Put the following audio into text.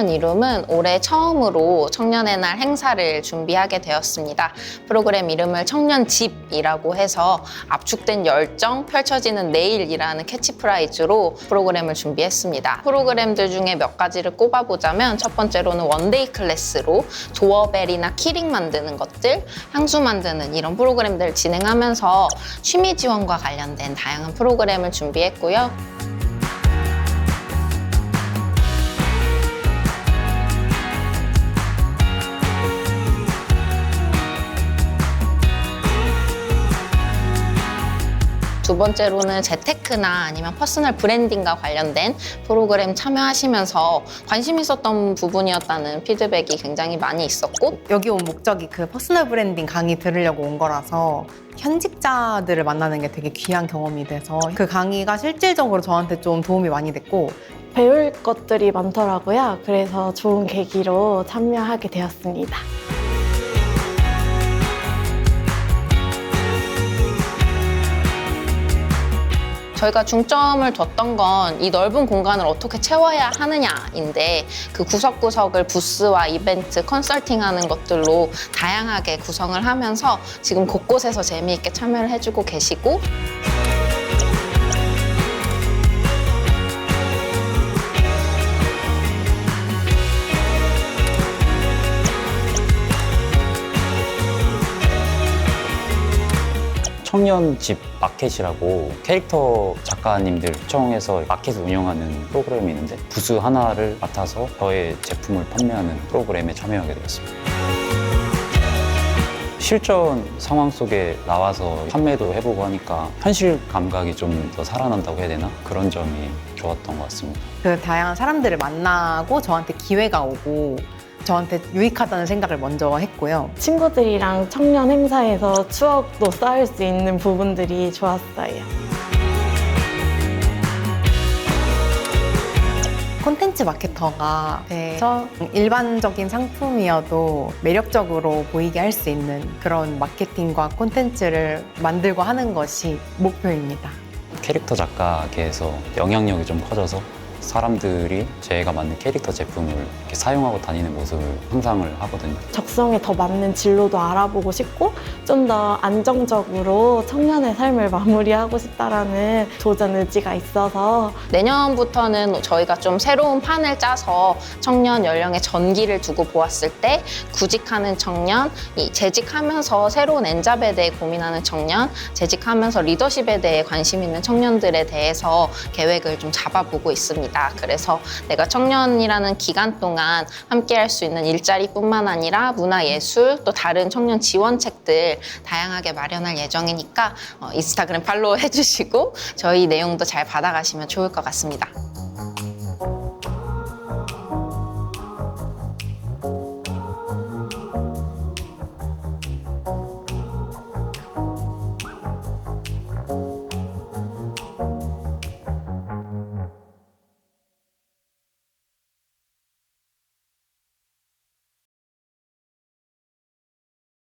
청년 이름은 올해 처음으로 청년의 날 행사를 준비하게 되었습니다. 프로그램 이름을 청년집이라고 해서 압축된 열정, 펼쳐지는 내일이라는 캐치프라이즈로 프로그램을 준비했습니다. 프로그램들 중에 몇 가지를 꼽아보자면 첫 번째로는 원데이 클래스로 도어벨이나 키링 만드는 것들, 향수 만드는 이런 프로그램들을 진행하면서 취미 지원과 관련된 다양한 프로그램을 준비했고요. 두 번째로는 재테크나 아니면 퍼스널 브랜딩과 관련된 프로그램 참여하시면서 관심 있었던 부분이었다는 피드백이 굉장히 많이 있었고 여기 온 목적이 그 퍼스널 브랜딩 강의 들으려고 온 거라서 현직자들을 만나는 게 되게 귀한 경험이 돼서 그 강의가 실질적으로 저한테 좀 도움이 많이 됐고 배울 것들이 많더라고요. 그래서 좋은 계기로 참여하게 되었습니다. 저희가 중점을 뒀던 건 이 넓은 공간을 어떻게 채워야 하느냐인데 그 구석구석을 부스와 이벤트, 컨설팅하는 것들로 다양하게 구성을 하면서 지금 곳곳에서 재미있게 참여를 해주고 계시고 청년집 마켓이라고 캐릭터 작가님들 초청해서 마켓을 운영하는 프로그램이 있는데 부스 하나를 맡아서 저의 제품을 판매하는 프로그램에 참여하게 되었습니다. 실전 상황 속에 나와서 판매도 해보고 하니까 현실 감각이 좀 더 살아난다고 해야 되나? 그런 점이 좋았던 것 같습니다. 그 다양한 사람들을 만나고 저한테 기회가 오고 저한테 유익하다는 생각을 먼저 했고요. 친구들이랑 청년 행사에서 추억도 쌓을 수 있는 부분들이 좋았어요. 콘텐츠 마케터가 돼서 일반적인 상품이어도 매력적으로 보이게 할 수 있는 그런 마케팅과 콘텐츠를 만들고 하는 것이 목표입니다. 캐릭터 작가계에서 영향력이 좀 커져서 사람들이 제가 만든 캐릭터 제품을 이렇게 사용하고 다니는 모습을 상상을 하거든요. 적성에 더 맞는 진로도 알아보고 싶고 좀 더 안정적으로 청년의 삶을 마무리하고 싶다라는 도전 의지가 있어서 내년부터는 저희가 좀 새로운 판을 짜서 청년 연령의 전기를 두고 보았을 때 구직하는 청년, 이 재직하면서 새로운 엔잡에 대해 고민하는 청년, 재직하면서 리더십에 대해 관심 있는 청년들에 대해서 계획을 좀 잡아보고 있습니다. 그래서 내가 청년이라는 기간 동안 함께 할 수 있는 일자리뿐만 아니라 문화예술 또 다른 청년 지원책들 다양하게 마련할 예정이니까 어, 인스타그램 팔로우 해주시고 저희 내용도 잘 받아가시면 좋을 것 같습니다.